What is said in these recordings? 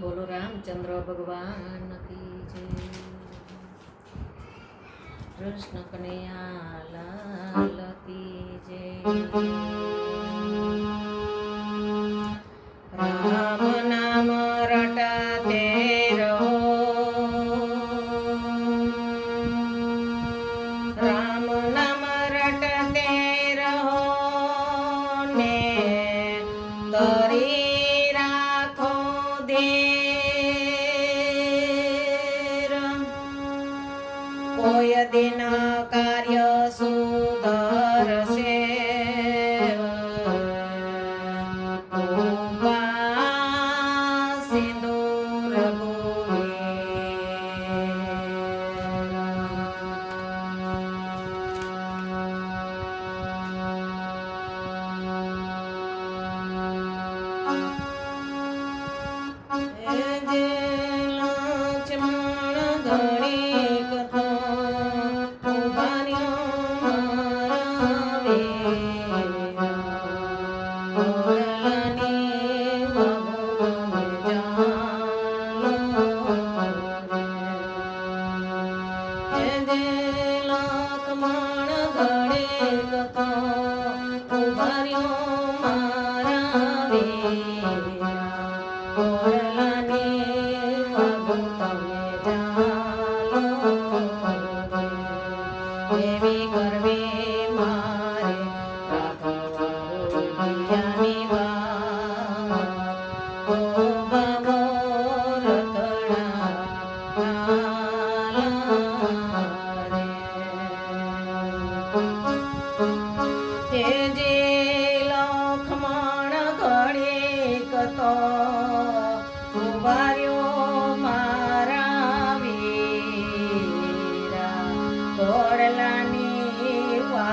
બોલો રામચંદ્ર ભગવાન કી જય. કૃષ્ણ કનૈયા લાલ કી જય. दिनों का દે લાખ માણ ગળે નતા કુંભાર્યો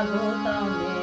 落到你。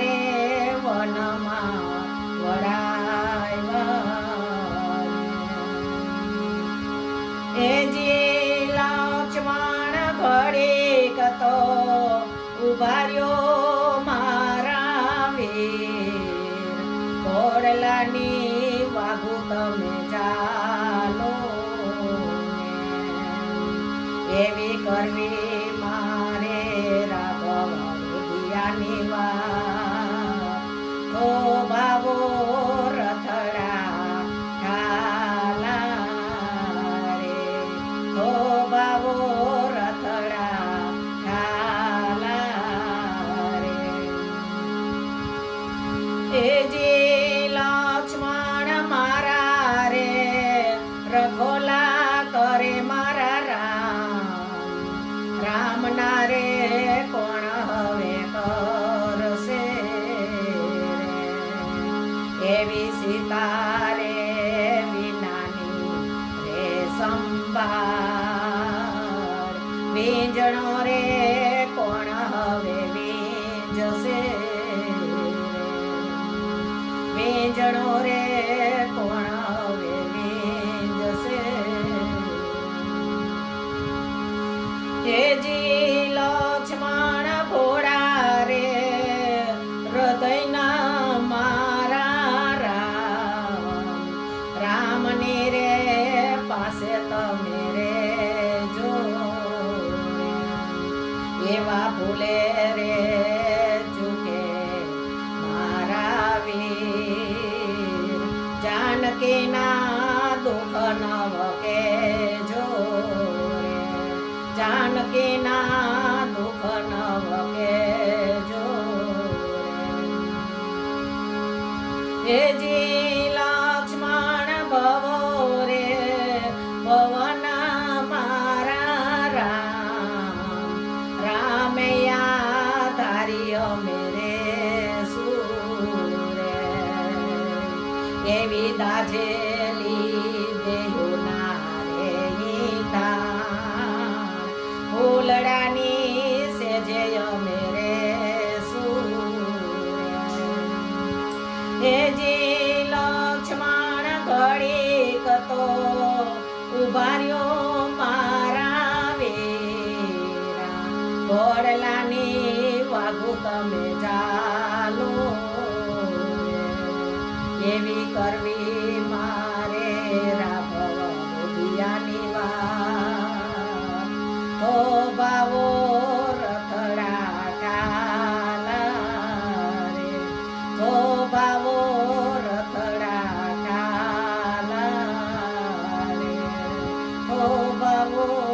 રે વનમાં વડાય એ જે લક્ષ્મણ ઘડીક તો ઉભાર્યો મારા વીર. કોડલાની વાગુ તમે ચાલો એવી કરવી મારે રાઘવ દુનિયાની વાત. ભાવો રથડા ઠાલા રે તો ભાવો રથડા ઠાલા રે એ જે વીંજણો રે કોણ હવે વીંજશે વીંજણો રે દાજેલી દેહુના રે ઈંધા ફૂલડાની સેજે અમે રે લક્ષ્મણ ઘડીક તો ઉભાર્યો મારા વેરા. ઘોડલાની વાગુ તમે ચાલો એવી કરવી મારે રાઘવ ગોપિયાની વાત. તો બાવો રથડા રે. તો બાવો રથડા રે. તો બાવો